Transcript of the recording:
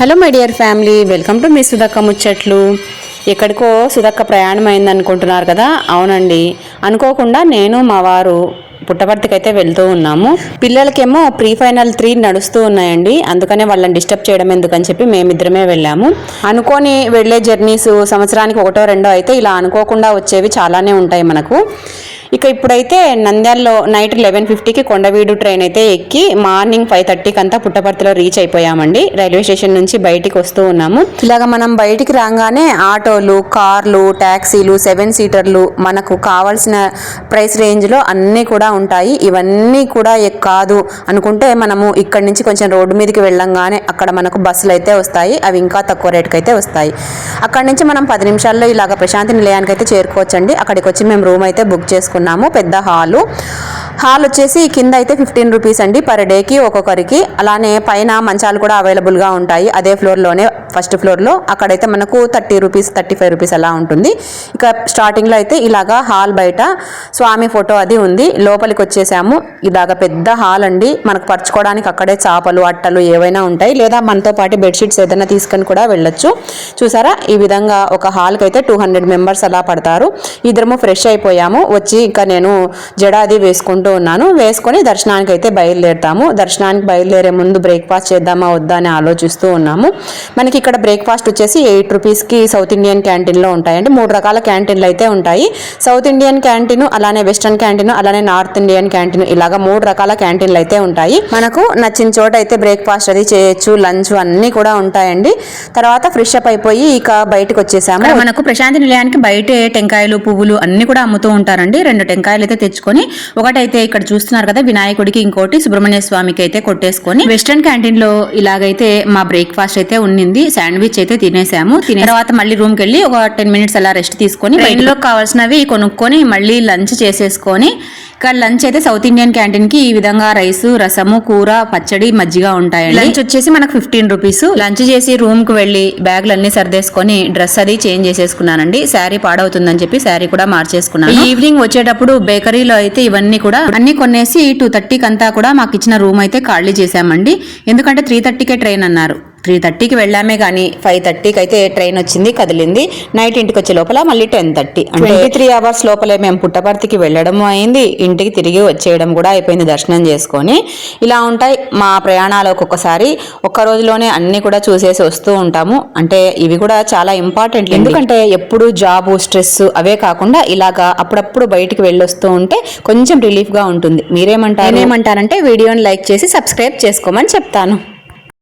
Hello my dear family welcome to మీ సుధక్క ముచ్చట్లు ఎక్కడికో సుధక్క ప్రయాణం అయింది అనుకుంటున్నారు కదా? అవునండి. అనుకోకుండా నేను మా వారు పుట్టపర్తికి అయితే వెళ్తూ ఉన్నాము. పిల్లలకేమో ప్రీ ఫైనల్ త్రీ నడుస్తూ ఉన్నాయండి. అందుకనే వాళ్ళని డిస్టర్బ్ చేయడం ఎందుకని చెప్పి మేమిద్దరమే వెళ్ళాము. అనుకోని వెళ్ళే జర్నీస్ సంవత్సరానికి ఒకటో రెండో అయితే ఇలా అనుకోకుండా వచ్చేవి చాలానే ఉంటాయి మనకు. ఇక ఇప్పుడైతే నంద్యాలలో నైట్ లెవెన్ ఫిఫ్టీకి కొండవీడు ట్రైన్ అయితే ఎక్కి మార్నింగ్ ఫైవ్ థర్టీకి అంతా పుట్టపర్తిలో రీచ్ అయిపోయామండి. రైల్వే స్టేషన్ నుంచి బయటికి వస్తూ ఉన్నాము. ఇలాగ మనం బయటికి రాగానే ఆటోలు కార్లు ట్యాక్సీలు సెవెన్ సీటర్లు మనకు కావాల్సిన ప్రైస్ రేంజ్లో అన్నీ కూడా ఉంటాయి. ఇవన్నీ కూడా కాదు అనుకుంటే మనము ఇక్కడి నుంచి కొంచెం రోడ్డు మీదకి వెళ్ళంగానే అక్కడ మనకు బస్సులు అయితే వస్తాయి. అవి ఇంకా తక్కువ రేటుకి అయితే వస్తాయి. అక్కడి నుంచి మనం పది నిమిషాల్లో ఇలాగ ప్రశాంతి నిలయానికి అయితే చేరుకోవచ్చండి. అక్కడికి వచ్చి మేము రూమ్ అయితే బుక్ తీసుకున్నాము పెద్ద హాలు. హాల్ వచ్చేసి కింద అయితే ఫిఫ్టీన్ రూపీస్ అండి పర్ డేకి ఒక్కొక్కరికి. అలానే పైన మంచాలు కూడా అవైలబుల్గా ఉంటాయి అదే ఫ్లోర్లోనే ఫస్ట్ ఫ్లోర్లో. అక్కడైతే మనకు thirty rupees thirty five rupees అలా ఉంటుంది. ఇక స్టార్టింగ్లో అయితే ఇలాగా హాల్ బయట స్వామి ఫోటో అది ఉంది. లోపలికి వచ్చేసాము. ఇలాగ పెద్ద హాల్ అండి. మనకు పరచుకోవడానికి అక్కడే చాపలు అట్టలు ఏవైనా ఉంటాయి. లేదా మనతో పాటు బెడ్షీట్స్ ఏదైనా తీసుకొని కూడా వెళ్ళొచ్చు. చూసారా? ఈ విధంగా ఒక హాల్కి అయితే టూ హండ్రెడ్ మెంబర్స్ అలా పడతారు. ఇద్దరము ఫ్రెష్ అయిపోయాము. వచ్చి ఇంకా నేను జడాది వేసుకుంటూ ఉన్నాను. వేసుకొని దర్శనానికి అయితే బయలుదేరుతాము. దర్శనానికి బయలుదేరే ముందు బ్రేక్ఫాస్ట్ చేద్దామా వద్దా అని ఆలోచిస్తూ ఉన్నాము. మనకి ఇక్కడ బ్రేక్ఫాస్ట్ వచ్చేసి ఎయిట్ రూపీస్కి సౌత్ ఇండియన్ క్యాంటీన్లో ఉంటాయండి. మూడు రకాల క్యాంటీన్లు అయితే ఉంటాయి. సౌత్ ఇండియన్ క్యాంటీన్ అలానే వెస్ట్రన్ క్యాంటీన్ అలానే నార్త్ ఇండియన్ క్యాంటీన్ ఇలాగ మూడు రకాల క్యాంటీన్లు అయితే ఉంటాయి. మనకు నచ్చిన చోట అయితే బ్రేక్ఫాస్ట్ అది చేయొచ్చు లంచ్ అన్నీ కూడా ఉంటాయండి. తర్వాత ఫ్రెష్ అప్ అయిపోయి ఇక బయటకు వచ్చేసాము. మనకు ప్రశాంతి నిలయానికి బయట టెంకాయలు పువ్వులు అన్ని కూడా అమ్ముతూ ఉంటారండి. రెండు టెంకాయలు అయితే తెచ్చుకొని ఒకటైతే ఇక్కడ చూస్తున్నారు కదా వినాయకుడికి ఇంకోటి సుబ్రహ్మణ్య స్వామికి అయితే కొట్టేసుకొని వెస్ట్రన్ క్యాంటీన్లో ఇలాగైతే మా బ్రేక్ఫాస్ట్ అయితే ఉన్నింది. శాండ్విచ్ అయితే తినేసాము. తినే తర్వాత మళ్ళీ రూమ్కి వెళ్ళి ఒక టెన్ మినిట్స్ అలా రెస్ట్ తీసుకొని ట్రైన్ కావాల్సినవి కొనుక్కొని మళ్ళీ లంచ్ చేసేసుకొని ఇక్కడ లంచ్ అయితే సౌత్ ఇండియన్ క్యాంటీన్కి ఈ విధంగా రైస్ రసము కూర పచ్చడి మజ్జిగ ఉంటాయండి. లంచ్ వచ్చేసి మనకు ఫిఫ్టీన్ రూపీస్. లంచ్ చేసి రూమ్కి వెళ్ళి బ్యాగ్లు అన్ని సర్దేసుకొని డ్రెస్ అది చేంజ్ చేసేసుకున్నానండి. శారీ పాడవుతుందని చెప్పి శారీ కూడా మార్చేసుకున్నాను. ఈవినింగ్ వచ్చేటప్పుడు బేకరీలో అయితే ఇవన్నీ కూడా అన్ని కొనేసి టూ థర్టీకి అంతా కూడా మాకు ఇచ్చిన రూమ్ అయితే ఖాళీ చేశామండి. ఎందుకంటే త్రీ థర్టీకే ట్రైన్ అన్నారు. త్రీ థర్టీకి వెళ్ళామే కానీ ఫైవ్ థర్టీకి అయితే ట్రైన్ వచ్చింది కదిలింది. నైట్ ఇంటికి వచ్చే లోపల మళ్ళీ ten thirty. Twenty three hours లోపలే మేము పుట్టపర్తికి వెళ్ళడం అయింది. ఇంటికి తిరిగి వచ్చేయడం కూడా అయిపోయింది దర్శనం చేసుకొని. ఇలా ఉంటాయి మా ప్రయాణాలు ఒక్కొక్కసారి. ఒక్క రోజులోనే అన్ని కూడా చూసేసి వస్తూ ఉంటాము. అంటే ఇవి కూడా చాలా ఇంపార్టెంట్ ఎందుకంటే ఎప్పుడు జాబ్ స్ట్రెస్ అవే కాకుండా ఇలాగా అప్పుడప్పుడు బయటికి వెళ్ళొస్తూ ఉంటే కొంచెం రిలీఫ్గా ఉంటుంది. మీరేమంటారు? ఏమంటారంటే వీడియోని లైక్ చేసి సబ్స్క్రైబ్ చేసుకోమని చెప్తాను.